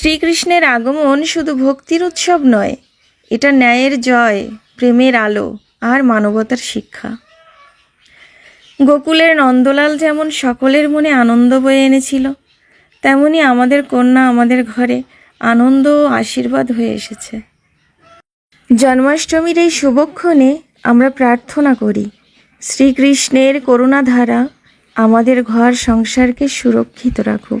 শ্রীকৃষ্ণের আগমন শুধু ভক্তির উৎসব নয়, এটা ন্যায়ের জয়, প্রেমের আলো, আর মানবতার শিক্ষা। গোকুলের নন্দলাল যেমন সকলের মনে আনন্দ বয়ে এনেছিল, তেমনি আমাদের কন্যা আমাদের ঘরে আনন্দ ও আশীর্বাদ হয়ে এসেছে। জন্মাষ্টমীর এই শুভক্ষণে আমরা প্রার্থনা করি, শ্রীকৃষ্ণের করুণাধারা আমাদের ঘর সংসারকে সুরক্ষিত রাখুক।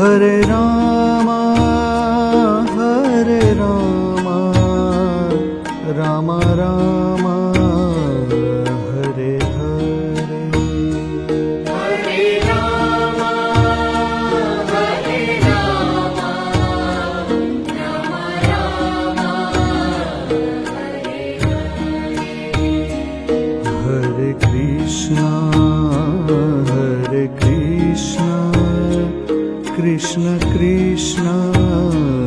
हरे राम Krishna Krishna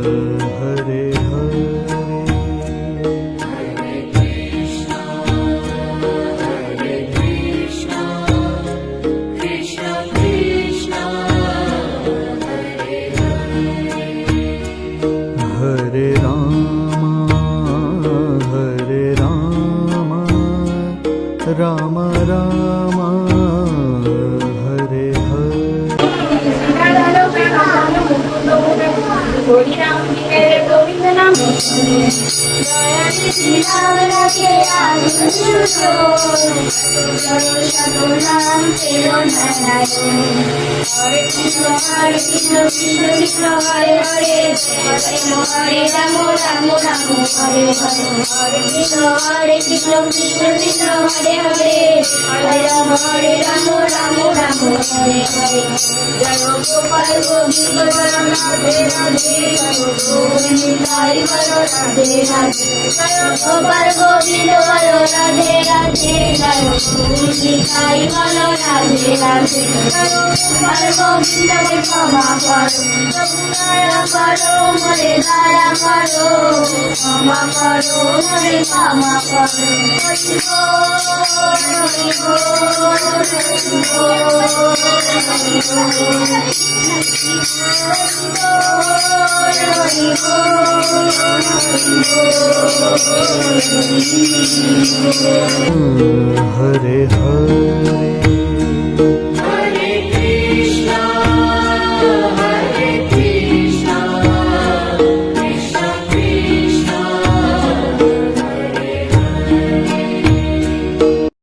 হরে কৃষ্ণ হরে কৃষ্ণ কৃষ্ণ কৃষ্ণ হরে হরে হরে হরে রাম রাম রাম হরে হরে হরে কৃষ্ণ হরে কৃষ্ণ কৃষ্ণ কৃষ্ণ হরে হরে হরে রাম হরে রাম রাম রাম হরে হরে জয় গোপাল গোবিন্দ রাধে রাধে জয় গোবিন্দ হরি রাধে রাধে জয় গোপাল গোবিন্দ রাধে হরি বলো রাধে রাধে গোপাল গোবিন্দ ক্ষমা করো দয়া করো মরে দয়া করো ক্ষমা করো মরে ক্ষমা করো হরি हरे हरे